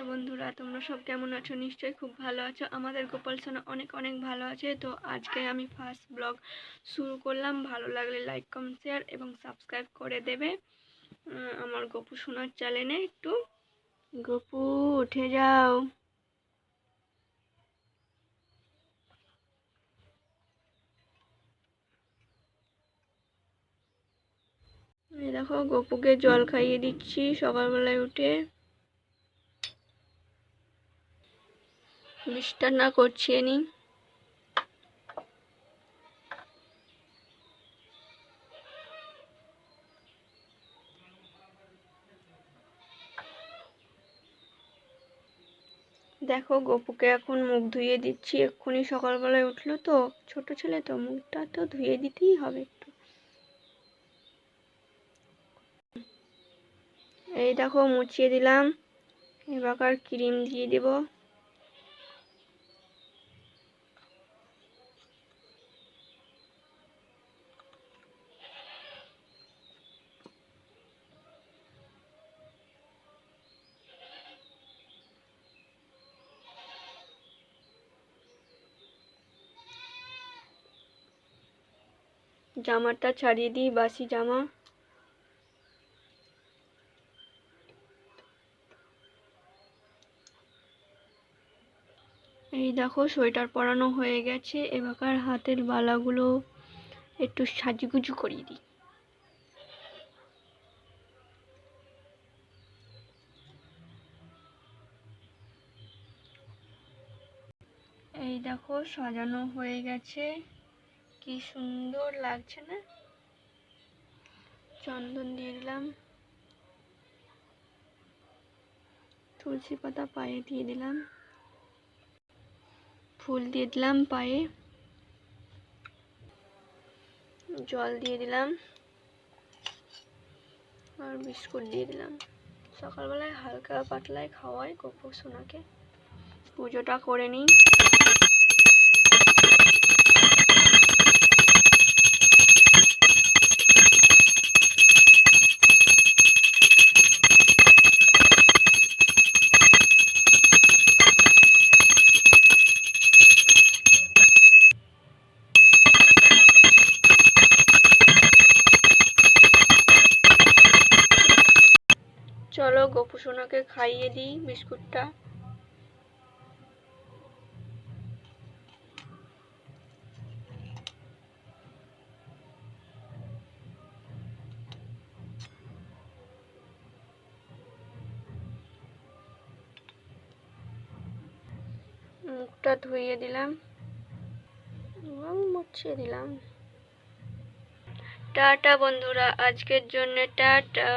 নমস্তে বন্ধুরা, তোমরা সব কেমন আছো? নিশ্চয়ই খুব ভালো আছো। আমাদের গোপাল সোনা অনেক অনেক ভালো আছে। তো আজকে আমি ফার্স্ট ব্লগ শুরু করলাম। ভালো লাগলে লাইক কমেন্ট শেয়ার এবং সাবস্ক্রাইব করে দেবে। আমার গপু সোনার চ্যানেলে একটু। গপু, উঠে যাও। দেখো, গপুকে জল খাইয়ে দিচ্ছি সকালবেলায় উঠে। বিস্তার না করছি নি। দেখো, গপুকে এখন মুখ ধুয়ে দিচ্ছি। এক্ষুনি সকালবেলায় উঠল তো, ছোট ছেলে তো, মুখটা তো ধুয়ে দিতেই হবে একটু। এই দেখো, মুছিয়ে দিলাম। এবার ক্রিম দিয়ে দেবো। জামাটা ছাড়িয়ে দিই, বাসি জামা। এই দেখো, সোয়েটার পরানো হয়ে গেছে। এবার হাতের বালাগুলো একটু সাজুগুজু করিয়ে দিই। এই দেখো, সাজানো হয়ে গেছে। কি সুন্দর লাগছে না? চন্দন দিয়ে দিলাম। তুলসী পাতা পায়ে দিয়ে দিলাম। ফুল দিয়ে দিলাম পায়ে। জল দিয়ে দিলাম। আর বিস্কুট দিয়ে দিলাম। সকালবেলায় হালকা পাতলায় খাওয়াই গোপু সোনাকে। পুজোটা করে নিই। চলো গোপু সোনাকে খাইয়ে দিই বিস্কুটটা। মুখটা ধুইয়ে দিলাম এবং মুছিয়ে দিলাম। টাটা বন্ধুরা, আজকের জন্য টাটা।